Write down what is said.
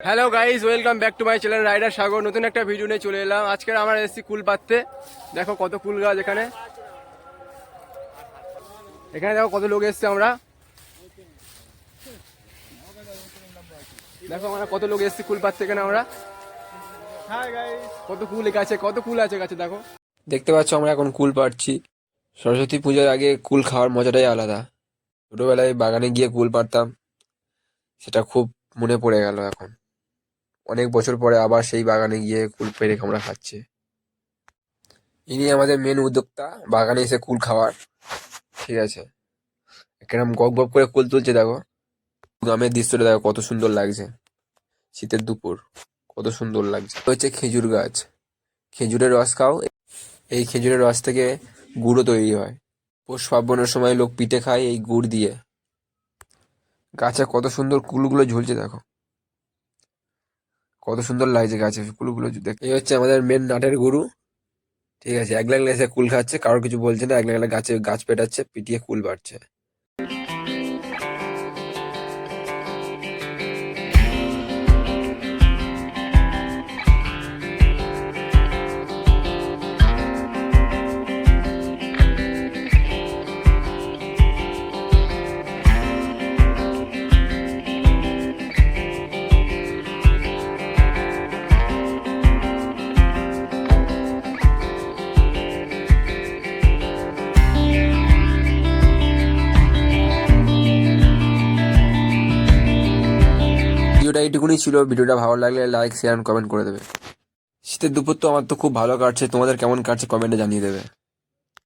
Hello guys welcome back to my channel rider Sagar নতুন একটা video নিয়ে চলে এলাম। আজকে আমরা এসেছি কুল পাততে দেখো কত কুল গাছ এখানে। এখানে দেখো কত লোক এসছে আমরা। দেখো আমরা কত লোক এসছি কুল পাততে এখানে আমরা। কত কুল গাছে কত কুল আছে গাছে দেখো। দেখতে পাচ্ছ আমরা এখন কুল পাড়ছি। সরস্বতী পূজার আগে কুল খাওয়ার মজাটাই আলাদা। ছোটবেলায় বাগানে গিয়ে কুল পাড়তাম। সেটা খুব মনে পড়ে গেল এখন। অনেক বছর পরে আবার সেই বাগানে গিয়ে কুল পেরে আমরা খাচ্ছি। ইনি আমাদের মেন উদ্যোক্তা, বাগানে এসে কুল খাওয়ার। ঠিক আছে। কেরম গপ গপ করে কুল তুলছে, দেখো। গ্রামের দৃশ্যটা দেখো, কত সুন্দর লাগছে। শীতের দুপুর, কত সুন্দর লাগছে। হচ্ছে খেজুর গাছ। খেজুরের রস খাও। এই খেজুরের রস থেকে গুঁড়ো তৈরি হয়। পৌষ পার্বণের সময় লোক পিঠে খায় এই গুড় দিয়ে। গাছে কত সুন্দর কুলগুলো ঝুলছে, দেখো। কত সুন্দর লাগছে গাছে কুলগুলো দেখ এই হচ্ছে আমাদের মেন নাটের গুরু। ঠিক আছে একলা একলা এসে কুল খাচ্ছে, কারোর কিছু বলছে না একলা লাগলে গাছে গাছ পেটাচ্ছে, পিটিয়ে কুল বাড়ছে। ভিডিওটা এইটুকুনি ছিল। ভিডিওটা ভালো লাগলে লাইক শেয়ার কমেন্ট করে দেবে। শীতের দুপুর তো আমার তো খুব ভালো কাটছে। তোমাদের কেমন কাটছে কমেন্টে জানিয়ে দেবে।